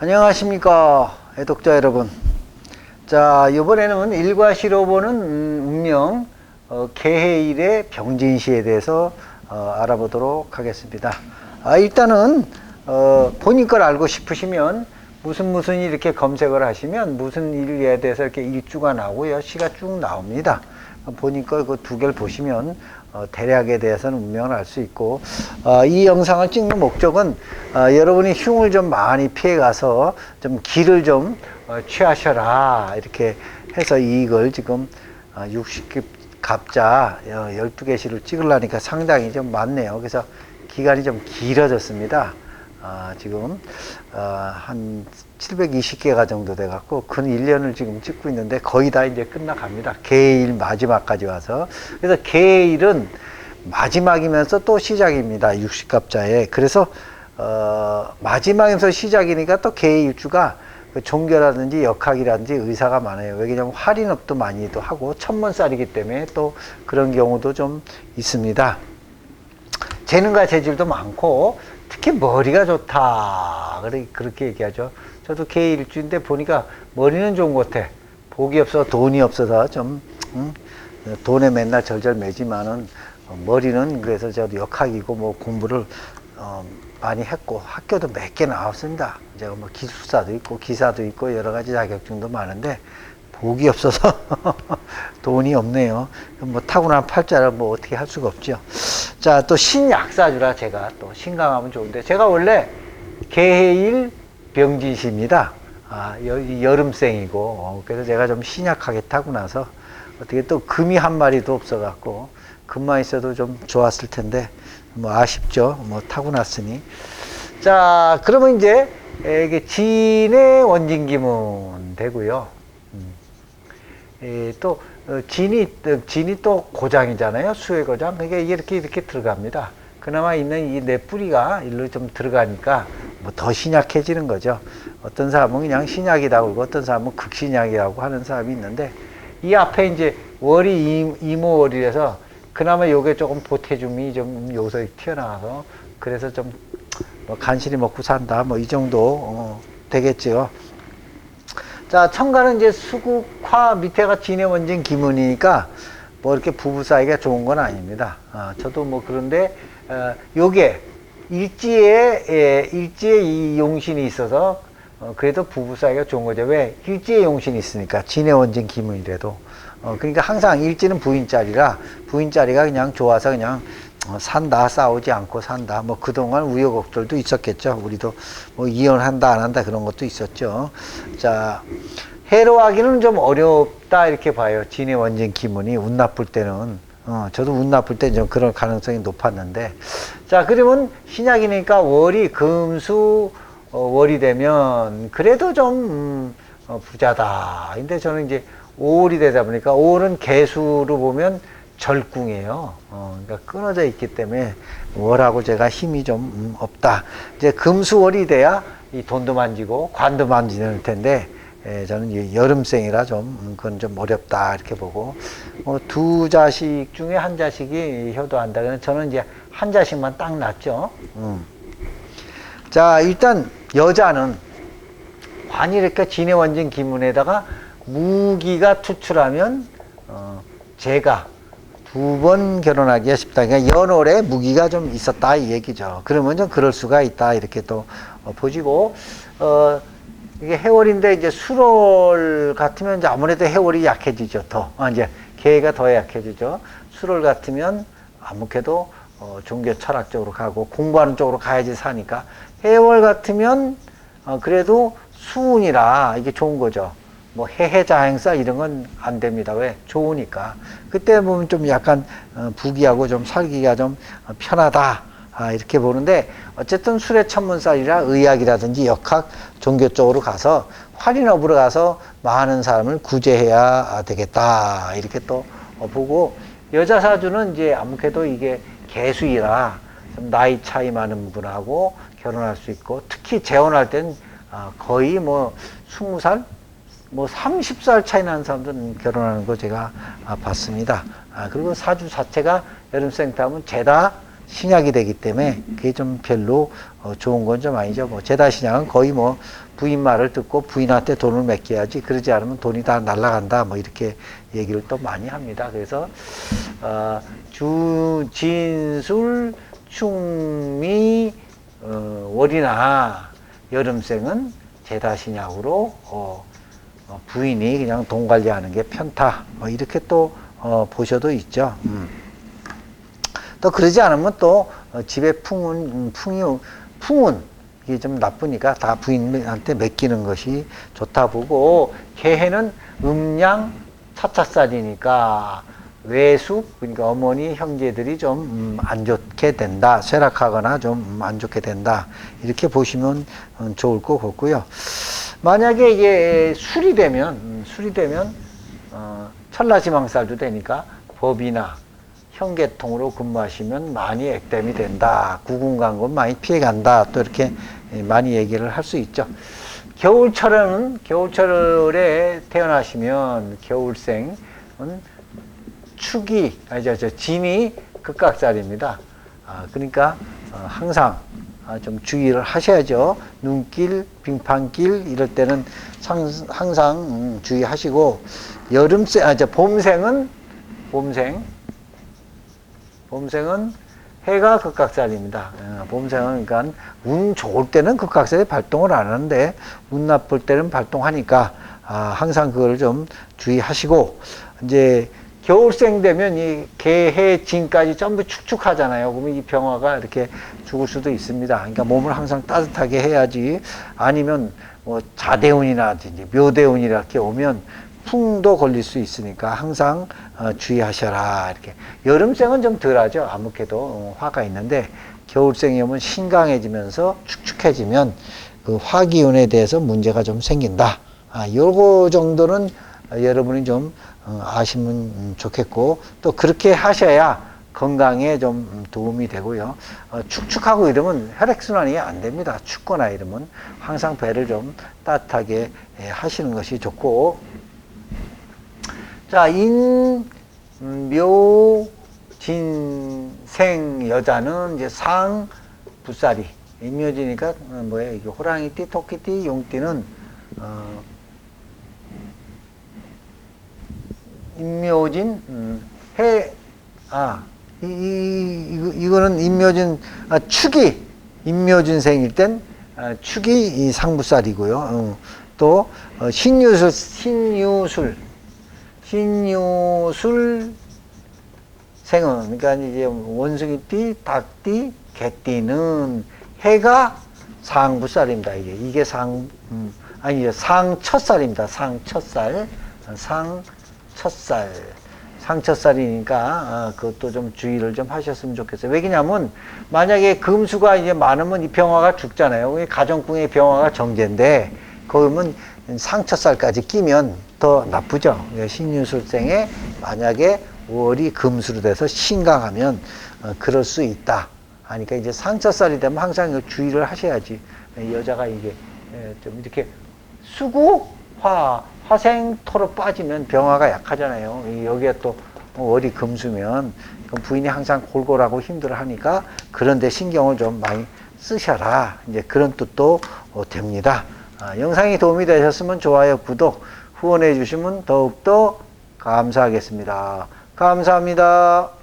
안녕하십니까 애독자 여러분. 자 이번에는 일과 시로 보는 음, 운명 어, 개해일의 병진시에 대해서 어, 알아보도록 하겠습니다. 아, 일단은 어, 본인 걸 알고 싶으시면 무슨 무슨 일 이렇게 검색을 하시면 무슨 일에 대해서 이렇게 일주가 나오고요 시가 쭉 나옵니다. 본인 걸 그 두 개를 보시면 어, 대략에 대해서는 운명을 알 수 있고 어, 이 영상을 찍는 목적은 어, 여러분이 흉을 좀 많이 피해 가서 좀 길을 좀 어, 취하셔라. 이렇게 해서 이걸 지금 어, 60급 갑자 어, 12개시를 찍으려니까 상당히 좀 많네요. 그래서 기간이 좀 길어졌습니다 아, 지금 어, 한 720개가 정도 돼 갖고 근 1년을 지금 찍고 있는데 거의 다 이제 끝나갑니다. 개일 마지막까지 와서. 그래서 개일은 마지막이면서 또 시작입니다. 60갑자에. 그래서 어, 마지막에서 시작이니까 또 개일주가 그 종교라든지 역학이라든지 의사가 많아요. 왜냐하면 할인업도 많이도 하고 천문살이기 때문에 또 그런 경우도 좀 있습니다. 재능과 재질도 많고 특히 머리가 좋다. 그렇게 얘기하죠. 저도 K 일주인데 보니까 머리는 좋은 것 같아. 복이 없어 돈이 없어서 좀 음, 돈에 맨날 절절 매지만은 어, 머리는 그래서 저도 역학이고 뭐 공부를 어, 많이 했고 학교도 몇 개 나왔습니다. 제가 뭐 기술사도 있고 기사도 있고 여러 가지 자격증도 많은데 복이 없어서 돈이 없네요. 뭐 타고난 팔자를 뭐 어떻게 할 수가 없죠. 자, 또 신약사주라 제가 또 신강하면 좋은데 제가 원래 개해일 병진시입니다. 아, 여, 여름생이고 어, 그래서 제가 좀 신약하게 타고나서 어떻게 또 금이 한 마리도 없어갖고 금만 있어도 좀 좋았을 텐데 뭐 아쉽죠. 뭐 타고났으니. 자, 그러면 이제 이게 진의 원진기문 되고요. 예, 또 어, 진이 어, 진이 또 고장이잖아요. 수의 고장. 그게 이렇게 이렇게 들어갑니다. 그나마 있는 이 내 뿌리가 일로 좀 들어가니까 뭐 더 신약해지는 거죠. 어떤 사람은 그냥 신약이다 그러고 어떤 사람은 극신약이라고 하는 사람이 있는데 이 앞에 이제 월이 이- 이모월이라서 그나마 요게 조금 보태줌이 좀 요소 튀어나와서 그래서 좀 뭐 간신히 먹고 산다 뭐 이 정도 어, 되겠죠. 자, 청가는 이제 수국화 밑에가 진해 원진 기문이니까 뭐 이렇게 부부 사이가 좋은 건 아닙니다. 아, 저도 뭐 그런데 어, 요게 일지에 예, 일지에 이 용신이 있어서 어, 그래도 부부 사이가 좋은 거죠. 왜 일지에 용신이 있으니까 진해 원진 기문이라도 어, 그러니까 항상 일지는 부인짜리라 부인짜리가 그냥 좋아서 그냥 어, 산다 싸우지 않고 산다. 뭐 그동안 우여곡절도 있었겠죠. 우리도 뭐 이혼한다 안 한다 그런 것도 있었죠. 자 해로하기는 좀 어렵다 이렇게 봐요. 진의 원진 기문이 운 나쁠 때는. 어, 저도 운 나쁠 때 좀 그런 가능성이 높았는데. 자 그러면 신약이니까 월이 금수 어, 월이 되면 그래도 좀 음, 어, 부자다. 근데 저는 이제 5월이 되다 보니까 5월은 개수로 보면 절궁이에요. 어, 그러니까 끊어져 있기 때문에 월하고 제가 힘이 좀 음, 없다. 이제 금수월이 돼야 이 돈도 만지고 관도 만지는 텐데 에, 저는 이 여름생이라 좀 음, 그건 좀 어렵다 이렇게 보고 어, 두 자식 중에 한 자식이 효도한다. 그래서 저는 이제 한 자식만 딱 낳죠. 음. 자 일단 여자는 관이 이렇게 진해 원진 기문에다가 무기가 투출하면 어, 제가 두 번 결혼하기가 쉽다. 그러니까 연월에 무기가 좀 있었다 이 얘기죠. 그러면 좀 그럴 수가 있다 이렇게 또 어, 보시고 어 이게 해월인데 이제 수월 같으면 이제 아무래도 해월이 약해지죠. 더 어, 이제 개가 더 약해지죠. 수월 같으면 아무래도 어, 종교 철학 적으로 가고 공부하는 쪽으로 가야지 사니까 해월 같으면 어, 그래도 수운이라 이게 좋은 거죠. 뭐 해해자 행사 이런 건 안 됩니다. 왜? 좋으니까. 그때 보면 좀 약간 어, 부귀하고 좀 살기가 좀 어, 편하다. 아, 이렇게 보는데 어쨌든 술의 천문살이라 의학이라든지 역학 종교 쪽으로 가서 활인업으로 가서 많은 사람을 구제해야 되겠다. 이렇게 또 어, 보고 여자 사주는 이제 아무래도 이게 개수이라 좀 나이 차이 많은 분하고 결혼할 수 있고 특히 재혼할 땐 아, 거의 뭐 스무 살, 뭐 30살 차이 나는 사람들은 결혼하는 거 제가 아, 봤습니다. 아, 그리고 사주 자체가 여름생 타면 죄다 신약이 되기 때문에 그게 좀 별로 어, 좋은 건 좀 아니죠. 뭐 제다 신약은 거의 뭐 부인 말을 듣고 부인한테 돈을 맡겨야지 그러지 않으면 돈이 다 날라간다 뭐 이렇게 얘기를 또 많이 합니다. 그래서 어, 주 진술 충미 어, 월이나 여름생은 제다 신약으로 어, 어, 부인이 그냥 돈 관리하는 게 편타. 뭐 이렇게 또 어, 보셔도 있죠. 음. 또 그러지 않으면 또 어, 집에 풍운 음, 풍이 풍운. 이게 좀 나쁘니까 다 부인한테 맡기는 것이 좋다 보고 개해는 음양 차차살이니까 외숙 그러니까 어머니 형제들이 좀 안 좋게 된다. 쇠락하거나 좀 안 좋게 된다. 이렇게 보시면 음, 좋을 것 같고요 만약에 이게 술이 되면 음, 술이 되면 어, 천라지망살도 되니까 법이나 현계통으로 근무하시면 많이 액땜이 된다. 구군강군 많이 피해간다. 또 이렇게 많이 얘기를 할 수 있죠. 겨울철에는 겨울철에 태어나시면 겨울생은 축이 아니 저, 저 진이 극각살입니다. 아, 그러니까 어, 항상 아, 좀 주의를 하셔야죠. 눈길, 빙판길 이럴 때는 상, 항상 음, 주의하시고 여름생 아 저 봄생은 봄생 봄생은 해가 극각살입니다. 어, 봄생은 그러니까 운 좋을 때는 극각살이 발동을 안 하는데 운 나쁠 때는 발동하니까 아, 항상 그걸 좀 주의하시고 이제 겨울생 되면 이 개해 진까지 전부 축축하잖아요. 그러면 이 병화가 이렇게 죽을 수도 있습니다. 그러니까 몸을 항상 따뜻하게 해야지. 아니면 뭐 자대운이라든지 묘대운이 이렇게 오면 풍도 걸릴 수 있으니까 항상 어, 주의하셔라. 이렇게. 여름생은 좀 덜하죠. 아무개도 어, 화가 있는데 겨울생이 오면 신강해지면서 축축해지면 그 화기운에 대해서 문제가 좀 생긴다. 아 요거 정도는 어, 여러분이 좀 어, 아시면 음, 좋겠고 또 그렇게 하셔야 건강에 좀 음, 도움이 되고요. 어, 축축하고 이러면 혈액순환이 안 됩니다. 춥거나 이러면 항상 배를 좀 따뜻하게 예, 하시는 것이 좋고 자, 인, 음, 묘, 진, 생, 여자는 이제 상, 부살이. 인묘지니까, 어, 뭐야, 이게 호랑이띠, 토끼띠, 용띠는, 어, 인묘진, 음, 해, 아, 이, 이, 이거, 이거는 인묘진, 아, 축이, 인묘진생일 땐, 아, 축이 이 상부살이고요. 어, 또, 어, 신유술, 신유술, 신유술 생은 그러니까 이제 원숭이띠, 닭띠, 개띠는 해가 상부살입니다. 이게 이게 상 음, 아니 상첫살입니다. 상첫살, 상 첫살, 상첫살이니까 어, 그것도 좀 주의를 좀 하셨으면 좋겠어요. 왜냐하면 만약에 금수가 이제 많으면 이 병화가 죽잖아요. 가정궁의 병화가 정제인데 그러면 상처살까지 끼면 더 나쁘죠. 신유술생에 만약에 월이 금수로 돼서 신강하면 어, 그럴 수 있다. 하니까 이제 상처살이 되면 항상 주의를 하셔야지. 여자가 이게 에, 좀 이렇게 수구 화 화생토로 빠지면 병화가 약하잖아요. 이 여기에 또 월이 금수면 부인이 항상 골골하고 힘들어하니까 그런데 신경을 좀 많이 쓰셔라. 이제 그런 뜻도 어, 됩니다. 아, 영상이 도움이 되셨으면 좋아요, 구독, 후원해 주시면 더욱더 감사하겠습니다. 감사합니다.